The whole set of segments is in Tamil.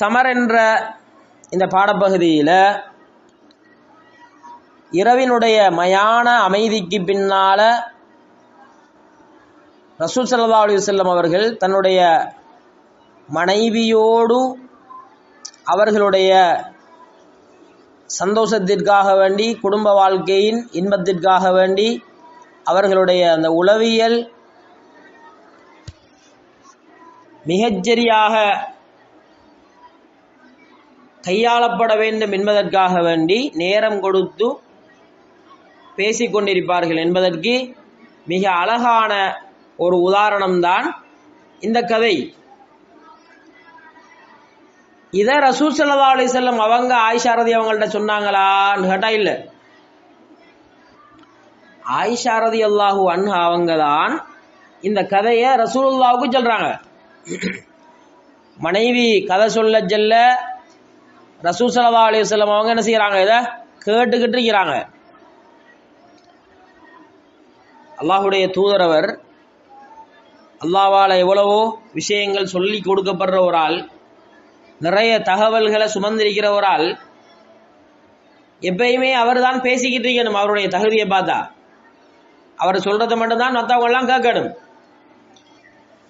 சமர் என்ற இந்த பாடப்பகுதியில் இரவினுடைய மயான அமைதிக்கு பின்னால ரசூல் சல்லா அலி வஸல்லம் அவர்கள் தன்னுடைய மனைவியோடு அவர்களுடைய சந்தோஷத்திற்காக வேண்டி குடும்ப வாழ்க்கையின் இன்பத்திற்காக வேண்டி அவர்களுடைய அந்த உளவியல் மிகச்சரியாக கையாளப்பட வேண்டும் என்பதற்காக வேண்டி நேரம் கொடுத்து பேசிக்கொண்டிருப்பார்கள் என்பதற்கு மிக அழகான ஒரு உதாரணம்தான் இந்த கதை. இதை ரசூல் சல்லா அலி செல்லம் அவங்க ஆயிஷாரதி அவங்கள்ட்ட சொன்னாங்களான்னு கேட்டா இல்லை. ஆயிஷாரதி அல்லாஹூ அல்லாஹு அன்ஹா அவங்க தான் இந்த கதையை ரசூலுல்லாவுக்கு சொல்றாங்க. மனைவி கதை சொல்ல செல்ல ரசூ ஸல்லல்லாஹு அலி அவங்க என்ன செய்யறாங்க? இதை கேட்டுக்கிட்டு இருக்கிறாங்க. அல்லாஹுடைய தூதரவர் அல்லாவால் எவ்வளவோ விஷயங்கள் சொல்லி கொடுக்கப்படுற ஒரு ஆள் நிறைய தகவல்களை சுமந்திருக்கிற ஒரு ஆள் எப்பயுமே அவர் தான் பேசிக்கிட்டு இருக்கணும் அவருடைய தகுதியை பார்த்தா. அவர் சொல்றதை மட்டும்தான் மற்றவங்கெல்லாம் கேட்கணும்.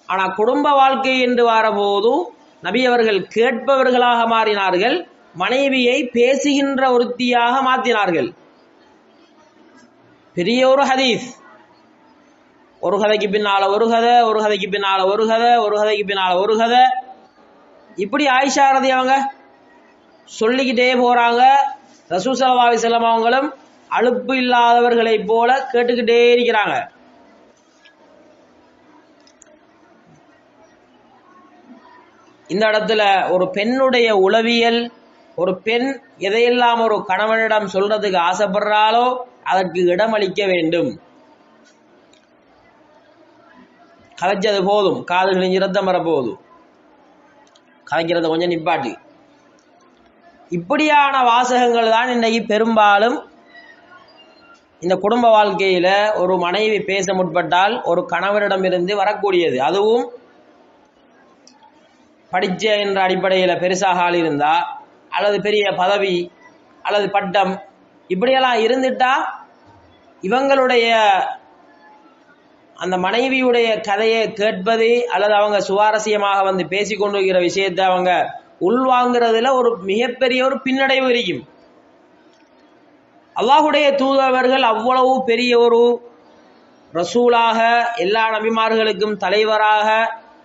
ஆனால் குடும்ப வாழ்க்கை என்று வரபோது நபி அவர்கள் கேட்பவர்களாக மாறினார்கள். மனைவியை பேசுகின்ற ஒருத்தியாக மாற்றினார்கள் பெரிய ஒரு ஹதீஸ். ஒரு கதைக்கு பின்னால ஒரு கதை ஒரு கதைக்கு பின்னால ஒரு கதை ஒரு கதைக்கு பின்னால ஒரு கதை. இப்படி ஆயிஷா ரதி அவங்க சொல்லிக்கிட்டே போறாங்க. ரசூ சல்லா செல்லம் அவங்களும் அலுப்பு இல்லாதவர்களைப் போல கேட்டுக்கிட்டே இருக்கிறாங்க. இந்த இடத்துல ஒரு பெண்ணுடைய உளவியல் ஒரு பெண் எதையெல்லாம் ஒரு கணவனிடம் சொல்றதுக்கு ஆசைப்படுறாளோ அதற்கு இடமளிக்க வேண்டும். கதைச்சது போதும். காதுகளின் இரத்தம் வரப்போதும் கதைக்கிறத கொஞ்சம் நிப்பாட்டு. இப்படியான வாசகங்கள் தான் இன்னைக்கு பெரும்பாலும் இந்த குடும்ப வாழ்க்கையில ஒரு மனைவி பேச முற்பட்டால் ஒரு கணவரிடமிருந்து வரக்கூடியது. அதுவும் படிச்ச என்ற அடிப்படையில் பெருசாக ஆள் இருந்தா அல்லது பெரிய பதவி அல்லது பட்டம் இப்படியெல்லாம் இருந்துட்டா இவங்களுடைய அந்த மனைவியுடைய கதையை கேட்பது அல்லது அவங்க சுவாரஸ்யமாக வந்து பேசிக்கொண்டிருக்கிற விஷயத்தை அவங்க உள்வாங்கிறதுல ஒரு மிகப்பெரிய ஒரு பின்னடைவு இருக்கும் அல்லாஹுடைய தூதவர்கள் அவ்வளவு பெரிய ஒரு ரசூலாக எல்லா நபிமார்களுக்கும் தலைவராக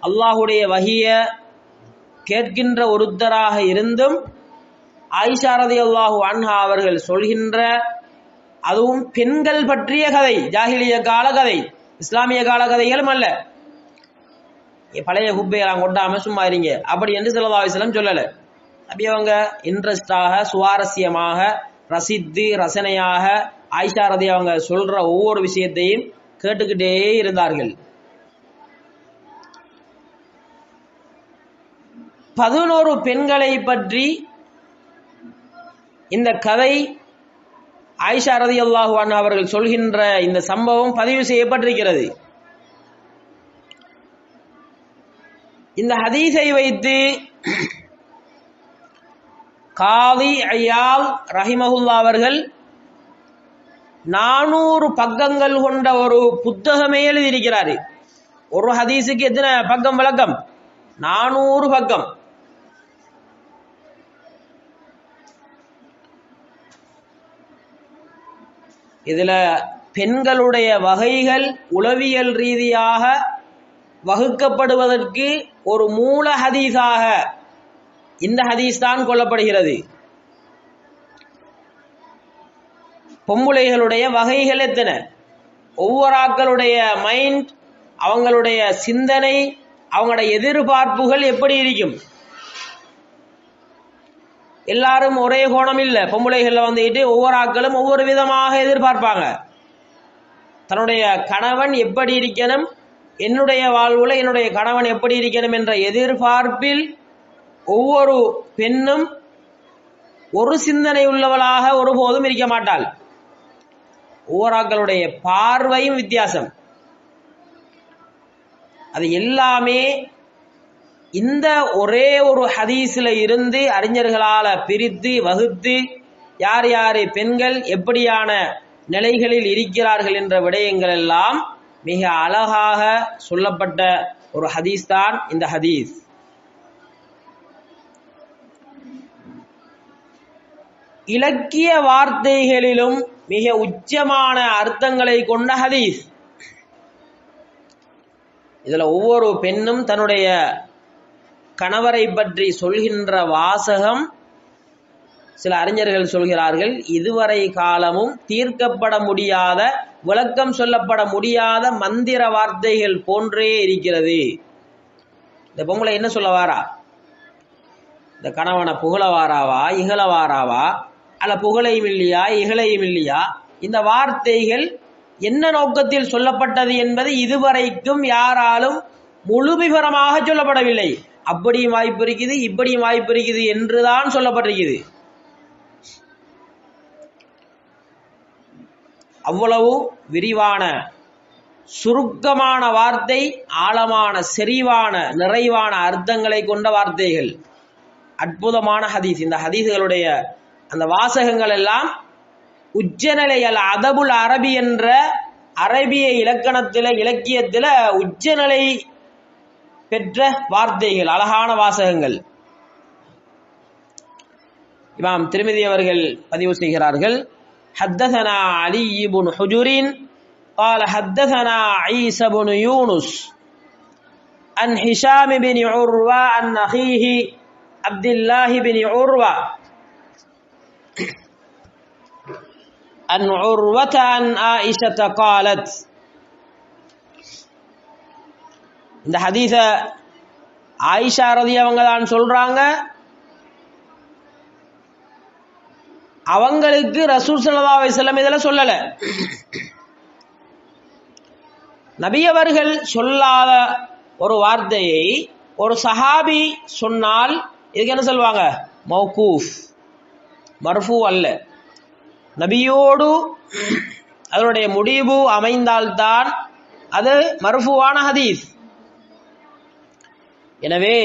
அல்லாஹுடைய வகிய கேட்கின்ற ஒருத்தராக இருந்தும் ஆயிஷாரதி அல்லாஹு அன்ஹா அவர்கள் சொல்கின்ற அதுவும் பெண்கள் பற்றிய கதை ஜாகிலிய கால கதை இஸ்லாமிய கால கதைகளும் அல்ல பழைய குப்பையெல்லாம் கொண்டாம சும்மா இருங்க. அப்படி என்று சிலதாவிசலம் சொல்லல. அப்படி அவங்க இன்ட்ரெஸ்டாக சுவாரஸ்யமாக ரசித்து ரசனையாக ஆயிஷா ரதி அவங்க சொல்ற ஒவ்வொரு விஷயத்தையும் கேட்டுக்கிட்டே இருந்தார்கள். பதினோரு பெண்களை பற்றி இந்த கதை ஆயிஷா ரதி அல்லாஹுவான் அவர்கள் சொல்கின்ற இந்த சம்பவம் பதிவு செய்யப்பட்டிருக்கிறது. இந்த ஹதீஸை வைத்து காலி ஐயால் ரஹிமஹுல்லா அவர்கள் நானூறு பக்கங்கள் கொண்ட ஒரு புத்தகமே எழுதியிருக்கிறார். ஒரு ஹதீஸுக்கு எத்தனை பக்கம் விளக்கம்? நானூறு பக்கம். இதில் பெண்களுடைய வகைகள் உளவியல் ரீதியாக வகுக்கப்படுவதற்கு ஒரு மூல ஹதீஸாக இந்த ஹதீஸ் தான் கொல்லப்படுகிறது. பொம்புளைகளுடைய வகைகள் எத்தனை? ஒவ்வொரு ஆக்களுடைய மைண்ட் அவங்களுடைய சிந்தனை அவங்களுடைய எதிர்பார்ப்புகள் எப்படி இருக்கும்? எல்லாரும் ஒரே கோணம் இல்லை. பொம்பளைகளில் வந்துட்டு ஒவ்வொரு ஆட்களும் ஒவ்வொரு விதமாக எதிர்பார்ப்பாங்க. தன்னுடைய கணவன் எப்படி இருக்கணும் என்னுடைய வாழ்வுல என்னுடைய கணவன் எப்படி இருக்கணும் என்ற எதிர்பார்ப்பில் ஒவ்வொரு பெண்ணும் ஒரு சிந்தனை உள்ளவளாக ஒருபோதும் இருக்க மாட்டாள். ஒவ்வொரு ஆக்களுடைய பார்வையும் வித்தியாசம். அது எல்லாமே இந்த ஒரே ஒரு ஹதீஸில் இருந்து அறிஞர்களால் பிரித்து வகுத்து யார் யார் பெண்கள் எப்படியான நிலைகளில் இருக்கிறார்கள் என்ற விடயங்கள் எல்லாம் மிக அழகாக சொல்லப்பட்ட ஒரு ஹதீஸ் தான் இந்த ஹதீஸ். இலக்கிய வார்த்தைகளிலும் மிக உச்சமான அர்த்தங்களை கொண்ட ஹதீஸ். இதில் ஒவ்வொரு பெண்ணும் தன்னுடைய கணவரை பற்றி சொல்கின்ற வாசகம் சில அறிஞர்கள் சொல்கிறார்கள். இதுவரை காலமும் தீர்க்கப்பட முடியாத விளக்கம் சொல்லப்பட முடியாத மந்திர வார்த்தைகள் போன்றே இருக்கிறது. இந்த பொங்கலை என்ன சொல்ல வாரா? இந்த கணவனை புகழ வாராவா இகழ வாராவா? அல்ல புகழையும் இல்லையா இகழையும் இல்லையா? இந்த வார்த்தைகள் என்ன நோக்கத்தில் சொல்லப்பட்டது என்பது இதுவரைக்கும் யாராலும் முழு விவரமாக சொல்லப்படவில்லை. அப்படியும் வாய்ப்பு இருக்குது இப்படியும் வாய்ப்பு இருக்குது என்றுதான் சொல்லப்பட்டிருக்குது அவ்வளவு விரிவான சுருக்கமான வார்த்தை ஆழமான செறிவான நிறைவான அர்த்தங்களை கொண்ட வார்த்தைகள். அற்புதமான ஹதீஸ். இந்த ஹதீஸ்களுடைய அந்த வாசகங்கள் எல்லாம் உச்சநிலை அல் அதபுல் அரபி என்ற அரபிய இலக்கணத்தில் இலக்கியத்தில் உச்சநிலை பெற்ற வார்த்தைகள் அழகான வாசகங்கள் இமாம் திருமதி அவர்கள் பதிவு செய்கிறார்கள் حدثنا علي بن حجر قال حدثنا عيسى بن يونس عن هشام بن عروة عن أخيه عبد الله بن عروة عن عروة عن عائشة قالت இந்த ஹதீஸ ஆயிஷா ரதி அவங்க தான் சொல்றாங்க. அவங்களுக்கு ரசூல் சல்லா அலிஸ்லாம் இதெல்லாம் சொல்லல. நபியவர்கள் சொல்லாத ஒரு வார்த்தையை ஒரு சஹாபி சொன்னால் இதுக்கு என்ன சொல்லுவாங்க? மௌகூஃப் மர்ஃபூ அல்ல. நபியோடு அதனுடைய முடிவு அமைந்தால்தான் அது மர்ஃபுவான ஹதீஸ். எனவே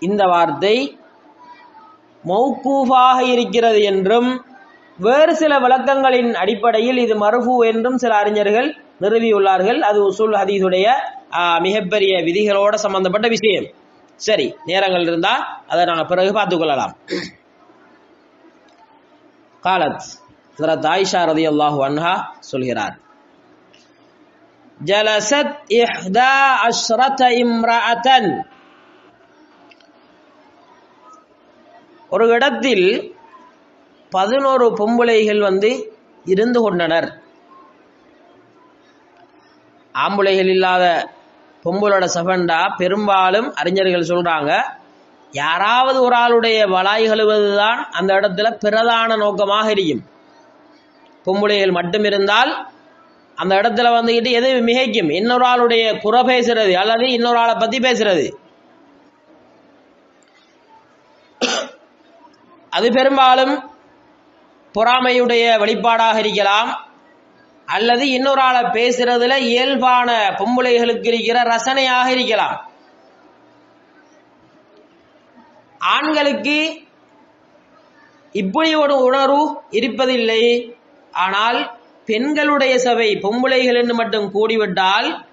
இந்த வார்த்தை மௌக்கூஃபாக இருக்கிறது என்றும் வேறு சில விளக்கங்களின் அடிப்படையில் இது மருஃபு என்றும் சில அறிஞர்கள் நிறுவியுள்ளார்கள். அது உசூல் ஹதீஸுடைய மிகப்பெரிய விதிகளோட சம்பந்தப்பட்ட விஷயம். சரி நேரங்கள் இருந்தால் அதை நாங்கள் பிறகு பார்த்துக் கொள்ளலாம். காலத் ஹசரத் ஆயிஷா ரதி அல்லாஹு அன்ஹா சொல்கிறார். جلست إحدى عشرة امرأة. ஒரு இடத்தில் பதினோரு பொம்பளைகள் வந்து இருந்து கொண்டனர். ஆம்பளைகள் இல்லாத பொம்பளோட சபண்டா பெரும்பாலும் அறிஞர்கள் சொல்றாங்க யாராவது ஒரு ஆளுடைய வலாய் கழுவது அந்த இடத்துல பிரதான நோக்கமாக இருக்கும். பொம்பளைகள் மட்டும் இருந்தால் அந்த இடத்துல வந்துக்கிட்டு எது மிகைக்கும்? இன்னொரு ஆளுடைய குறை பேசுறது அல்லது இன்னொரு ஆளை பத்தி பேசுறது. அது பெரும்பாலும் பொறாமையுடைய வெளிப்பாடாக இருக்கலாம். அல்லது இன்னொரு ஆளை பேசுறதுல இயல்பான பொம்பளைகளுக்கு இருக்கிற ரசனையாக இருக்கலாம். ஆண்களுக்கு இப்படி ஒரு உணர்வு இருப்பதில்லை. ஆனால் பெண்களுடைய சபை பொம்பளைகள் என்று மட்டும் கூடிவிட்டால்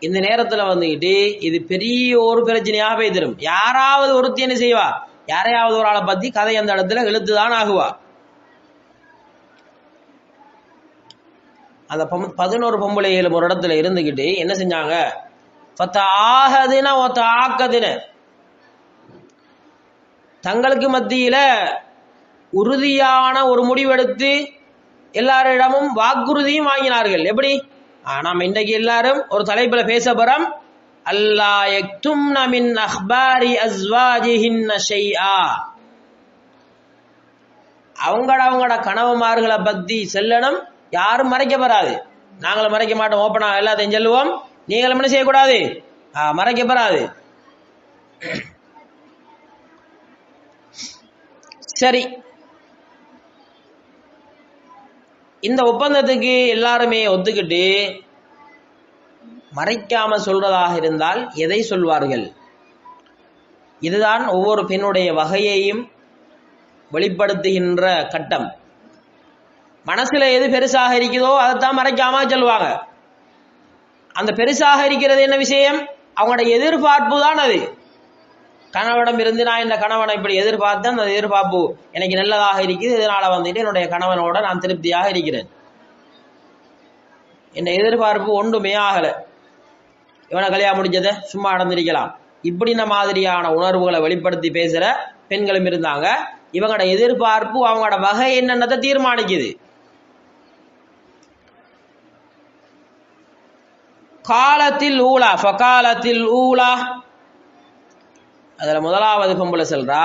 இந்த நேரத்தில் வந்துக்கிட்டு இது பெரிய ஒரு பிரச்சனையாக போய் தரும். யாராவது ஒருத்தி என்ன செய்வா? யாரையாவது ஒரு ஆளை பத்தி கதை அந்த இடத்துல இழுத்துதான் ஆகுவா? அந்த பதினோரு பொம்பளைகளும் ஒரு இடத்துல இருந்துக்கிட்டு என்ன செஞ்சாங்க? பத்த ஆகதின ஒத்த ஆக்கதின தங்களுக்கு மத்தியில உறுதியான ஒரு முடிவெடுத்து எல்லாரிடமும் வாக்குறுதியும் வாங்கினார்கள். எப்படி? நாம் இன்றைக்கு எல்லாரும் ஒரு தலைப்புல பேச போறோம். அல்லா எக்தும் நமின் அஹ்பாரி அஸ்வாஜிஹின் ஷைஆ. அவங்கள அவங்களோட கனவுமார்களை பத்தி செல்லணும். யாரும் மறைக்க போறாது. நாங்களும் மறைக்க மாட்டோம். ஓப்பனா எல்லாத்தையும் சொல்லுவோம். நீங்களும் என்ன செய்யக்கூடாது? மறைக்க போறாது. சரி. இந்த ஒப்பந்தத்துக்கு எல்லாருமே ஒத்துக்கிட்டு மறைக்காம சொல்றதாக இருந்தால் எதை சொல்வார்கள்? இதுதான் ஒவ்வொரு பெண்ணுடைய வகையையும் வெளிப்படுத்துகின்ற கட்டம். மனசுல எது பெருசாக இருக்குதோ அதைத்தான் மறைக்காம சொல்லுவாங்க அந்த பெருசாக இருக்கிறது என்ன விஷயம்? அவங்களோட எதிர்பார்ப்பு தான் அது. கணவனிடம் இருந்து நான் இந்த கணவனை இப்படி எதிர்பார்த்தேன் அந்த எதிர்பார்ப்பு எனக்கு நல்லதாக இருக்குது இதனால வந்துட்டு என்னுடைய கணவனோட நான் திருப்தியாக இருக்கிறேன். என் எதிர்பார்ப்பு ஒன்றுமே ஆகலை. இவனை கல்யாணம் முடிஞ்சதை சும்மா நடந்திருக்கலாம். இப்படின மாதிரியான உணர்வுகளை வெளிப்படுத்தி பேசுற பெண்களும் இருந்தாங்க. இவங்களோட எதிர்பார்ப்பு அவங்களோட வகை என்னென்னதை தீர்மானிக்குது. காலத்தில் ஊலா ஃபகாலத்தில் ஊலா அதுல முதலாவது பொம்பளை சொல்றா.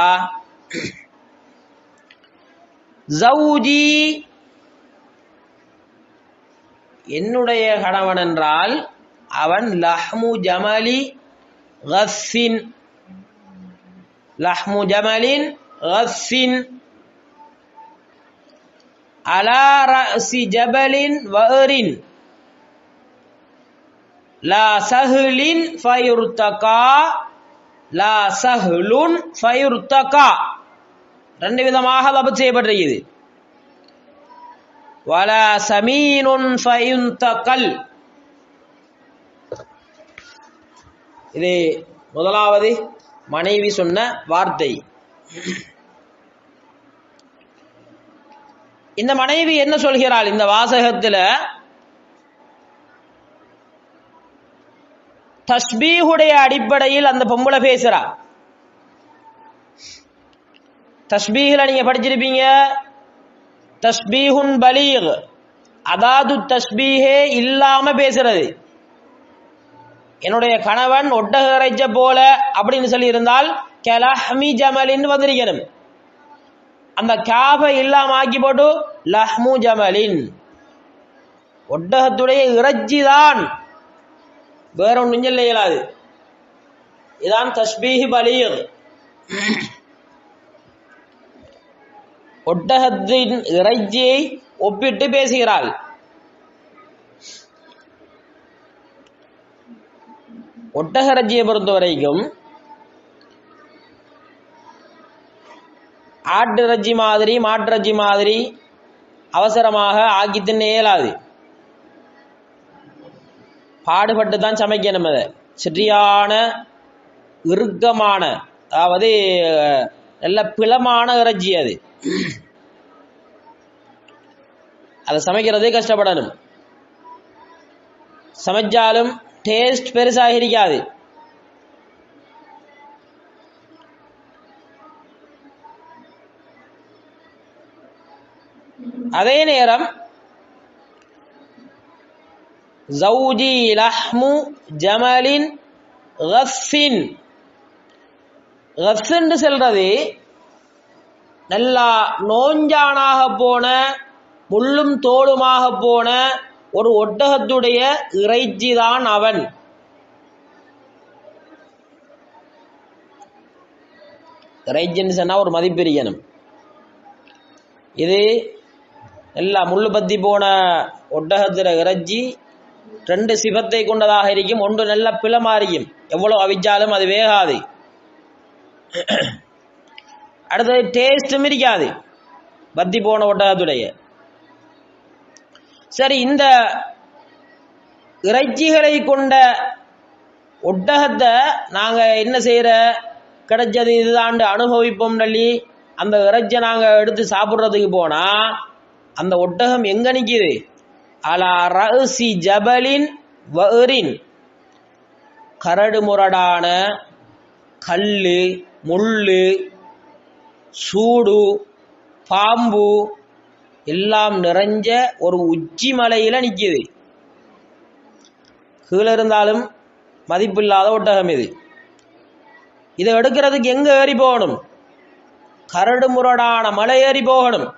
ஜவுஜி என்னுடைய கணவன் என்றால் அவன் லஹ்மு ஜமலி ஹஸ்ஸின் லஹ்மு ஜமலின் ஹஸ்ஸின் அலா ரஅசி ஜபலின் வரின் லா சஹ்லின் ஃபயுர்தகா. லா சஹ்லுன் ஃபயுர்தகா ரெண்டு விதமாக லபத் செய்யப்படுகிறது வலா சமீனுன் ஃபயுந்தகல் இது முதலாவது மனைவி சொன்ன வார்த்தை. இந்த மனைவி என்ன சொல்கிறாள்? இந்த வாசகத்தில் தஸ்பீஹுடைய அடிப்படையில் அந்த பொம்பளை பேசுறா. தஸ்பீஹில் நீங்க படிச்சிருப்பீங்க தஸ்பீஹுன் பலீக். அதாவது தஸ்பீஹே இல்லாம பேசுறது. என்னுடைய கணவன் ஒட்டக இறைச்ச போல அப்படின்னு சொல்லி இருந்தால் கலஹ்மி ஜமலின் வந்திருக்கணும். அந்த காபை இல்லாம ஆக்கி போட்டு லஹ்மு ஜமலின். ஒட்டகத்துடைய இறைச்சி தான் வேற ஒன்றும் சொல்ல இயலாது. இதான் தஸ்பீஹி பலீர் ஒட்டகத்தின் இறைச்சியை ஒப்பிட்டு பேசுகிறாள். ஒட்டக இறைச்சியை பொறுத்த வரைக்கும் ஆட்டு இறைச்சி மாதிரி மாட்டு இறைச்சி மாதிரி அவசரமாக ஆக்கி தின்ன இயலாது. பாடுபட்டு தான் சமைக்கணும் அதை. சரியான இறுக்கமான அதாவது நல்ல பிளமான இறைச்சி அது. அதை சமைக்கிறதே கஷ்டப்படணும். சமைச்சாலும் டேஸ்ட் பெருசாக இருக்காது. அதே நேரம் ஜவுஜி லஹ்மு ஜமலின் கஃபின் கஃப்ன்னு சொல்றது நல்லா நோஞ்சானாக போன முள்ளும் தோளுமாக போன ஒரு ஒட்டகத்துடைய இறைச்சி தான் அவன். இறைச்சின்னு சொன்னா ஒரு மதிப்பிரியனும். இது எல்லா முள்ளு பத்தி போன ஒட்டகத்திர இறைச்சி ரெண்டு சிவத்தை கொண்டதாக இருக்கும் ஒன்று நல்ல பிளமா இருக்கும். எவ்வளவு அவிச்சாலும் அது வேகாது. அடுத்தது டேஸ்டும் இருக்காது. பத்தி போன ஒட்டகத்துடைய. சரி இந்த இறைச்சிகளை கொண்ட ஒட்டகத்தை நாங்கள் என்ன செய்கிற கிடைச்சது இதுதாண்டு அனுபவிப்போம் சொல்லி அந்த இறைச்சியை நாங்கள் எடுத்து சாப்பிட்றதுக்கு போனால் அந்த ஒட்டகம் எங்கே நிற்கிது அலா ரசி ஜபலின் வரின் கரடுமுரடான கல் கல்லு முள்ளு சூடு பாம்பு எல்லாம் நிறைஞ்ச ஒரு உச்சி மலையில் நிற்கிது கீழே இருந்தாலும் மதிப்பில்லாத ஒட்டகம் இது. இதை எடுக்கிறதுக்கு எங்கே ஏறி போகணும்? கரடு முரடான மலை ஏறி போகணும்.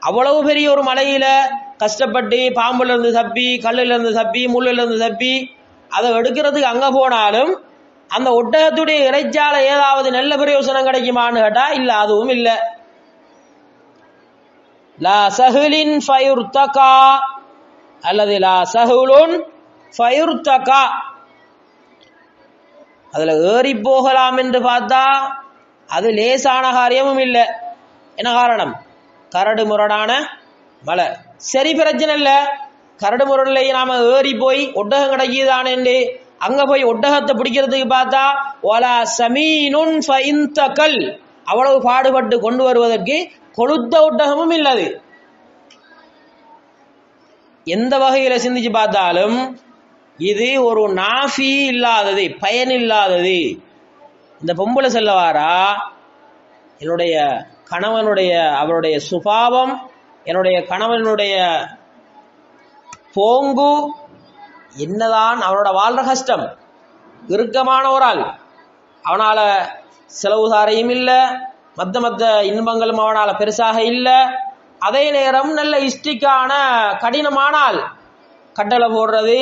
அவ்வளவு பெரிய ஒரு மலையில் கஷ்டப்பட்டு பாம்புல இருந்து தப்பி கல்லுல இருந்து தப்பி முள்ளுல இருந்து தப்பி அதை எடுக்கிறதுக்கு அங்க போனாலும் அந்த ஒட்டகத்துடைய இறைச்சால ஏதாவது நல்ல பிரயோசனம் கிடைக்குமான்னு கேட்டா இல்ல அதுவும் இல்ல. லா சஹுலின் ஃபயுர்தகா அல்லது லா சஹுலுன் ஃபயுர்தகா. அதுல ஏறி போகலாம் என்று பார்த்தா அது லேசான காரியமும் இல்லை. என்ன காரணம்? கரடு முரடான மலை. சரி பிரச்சனை இல்லை. கரடு முரடிலேயே நாம ஏறி போய் ஒட்டகம் கிடைக்குதானேண்டு அங்க போய் ஒட்டகத்தை பிடிக்கிறதுக்கு பார்த்தா ஒலா சமீனுன் ஃபைந்தகல். அவ்வளவு பாடுபட்டு கொண்டு வருவதற்கு கொளுத்த ஒட்டகமும் இல்லது. எந்த வகையில சிந்திச்சு பார்த்தாலும் இது ஒரு நாஃபி இல்லாதது பயன் இல்லாதது. இந்த பொம்பளை செல்லவாரா என்னுடைய கணவனுடைய அவருடைய சுபாவம் என்னுடைய கணவனுடைய போங்கு என்னதான் அவனோட வாழ்ற கஷ்டம் இறுக்கமான ஒரு ஆள். அவனால் செலவு சாரையும் இல்லை மத்த மத்த இன்பங்களும் அவனால் பெருசாக இல்லை. அதே நேரம் நல்ல இஷ்டிக்கான கடினமான ஆள். கட்டளை போடுறது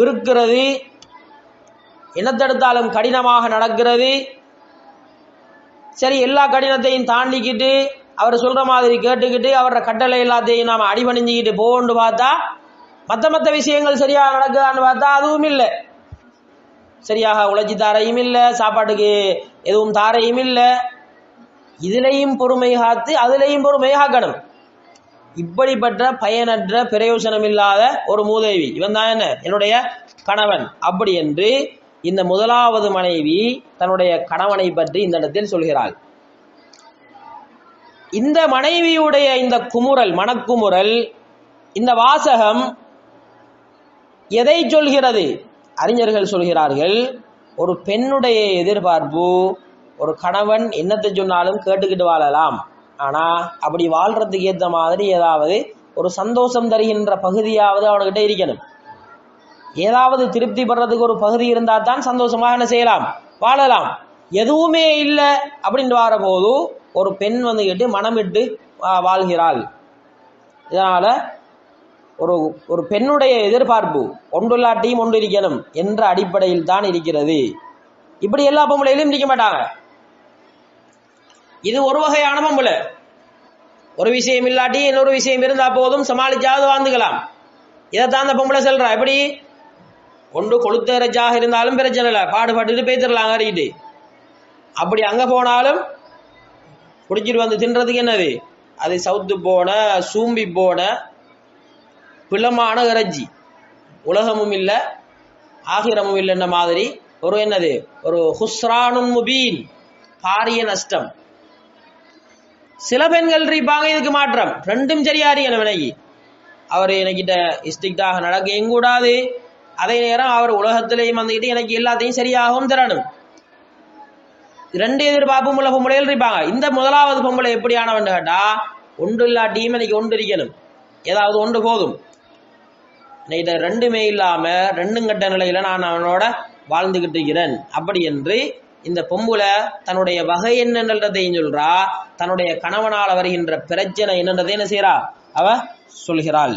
இருக்கிறது என்னத்தெடுத்தாலும் கடினமாக நடக்கிறது. சரி எல்லா கடினத்தையும் தாண்டிக்கிட்டு அவர் சொல்கிற மாதிரி கேட்டுக்கிட்டு அவரோட கட்டளை எல்லாத்தையும் நாம் அடிபணிஞ்சிக்கிட்டு போகணும்னு பார்த்தா மற்ற மற்ற விஷயங்கள் சரியாக நடக்குதான்னு பார்த்தா அதுவும் இல்லை. சரியாக உழைச்சி தாரையும் இல்லை சாப்பாட்டுக்கு எதுவும் தாரையும் இல்லை. இதுலேயும் பொறுமை காத்து அதுலேயும் பொறுமை காக்கணும். இப்படிப்பட்ட பயனற்ற பிரயோசனம் இல்லாத ஒரு மூதேவி இவன் தான் என்ன? என்னுடைய கணவன். அப்படி என்று இந்த முதலாவது மனைவி தன்னுடைய கணவனை பற்றி இந்த இடத்தில் சொல்கிறாள். இந்த மனைவியுடைய இந்த குமுறல் மனக்குமுறல் இந்த வாசகம் எதை சொல்கிறது? அறிஞர்கள் சொல்கிறார்கள் ஒரு பெண்ணுடைய எதிர்பார்ப்பு ஒரு கணவன் என்னத்தை சொன்னாலும் கேட்டுக்கிட்டு வாழலாம். ஆனால் அப்படி வாழ்கிறதுக்கு ஏற்ற மாதிரி ஏதாவது ஒரு சந்தோஷம் தருகின்ற பகுதியாவது அவனுக்கிட்ட இருக்கணும். ஏதாவது திருப்தி படுறதுக்கு ஒரு பகுதி இருந்தால் தான் சந்தோஷமாக என்ன செய்யலாம்? வாழலாம். எதுவுமே இல்லை அப்படின்னு வரபோது ஒரு பெண் வந்துக்கிட்டு மனமிட்டு வா- வாழ்கிறாள். இதனால ஒரு ஒரு பெண்ணுடைய எதிர்பார்ப்பு ஒன்றுள்ளாட்டியும் ஒன்று இருக்கணும் என்ற அடிப்படையில் தான் இருக்கிறது. இப்படி எல்லா பொம்பளையிலும் இருக்க மாட்டாங்க. இது ஒரு வகையான பொம்பளை. ஒரு விஷயம் இல்லாட்டி இன்னொரு விஷயம் இருந்தா போதும் சமாளிச்சாவது வாழ்ந்துக்கலாம். இதைத்தான் அந்த பொம்பளை சொல்றா. எப்படி? ஒன்று கொளுத்த இறைச்சாக இருந்தாலும் பிரச்சனை இல்லை. பாடுபட்டுட்டு பேத்துடலாம் அறிக்கிட்டு அப்படி அங்க போனாலும் குடிச்சிட்டு வந்து தின்றதுக்கு என்னது? அது சவுத்து போன சூம்பி போன பிளமான இறைச்சி உலகமும் இல்லை ஆகிரமும் இல்லைன்ற மாதிரி ஒரு என்னது? ஒரு ஹுஸ்ரானுன் முபீன் பாரிய நஷ்டம். சில பெண்கள் இருப்பாங்க இதுக்கு மாற்றம். ரெண்டும் சரியாரு என வினகி அவர் எனக்கிட்ட இஸ்டிக்டாக நடக்கவும் கூடாது அதே நேரம் அவர் உலகத்திலையும் வந்துக்கிட்டு எனக்கு எல்லாத்தையும் சரியாகவும் தரணும். ரெண்டு எதிர்பார்ப்பும் உள்ள பொம்பளைகள் இருப்பாங்க. இந்த முதலாவது பொம்பளை எப்படியானவன் கேட்டா ஒன்று இல்லாட்டியும் எனக்கு ஒன்று இருக்கணும். ஏதாவது ஒன்று போதும். இதை ரெண்டுமே இல்லாம ரெண்டும் கட்ட நிலையில நான் அவனோட வாழ்ந்துகிட்டு இருக்கிறேன். அப்படி என்று இந்த பொம்புல தன்னுடைய வகை என்னன்றதையும் சொல்றா தன்னுடைய கணவனால் வருகின்ற பிரச்சனை என்னன்றதை என்ன செய்யறா அவ சொல்கிறாள்.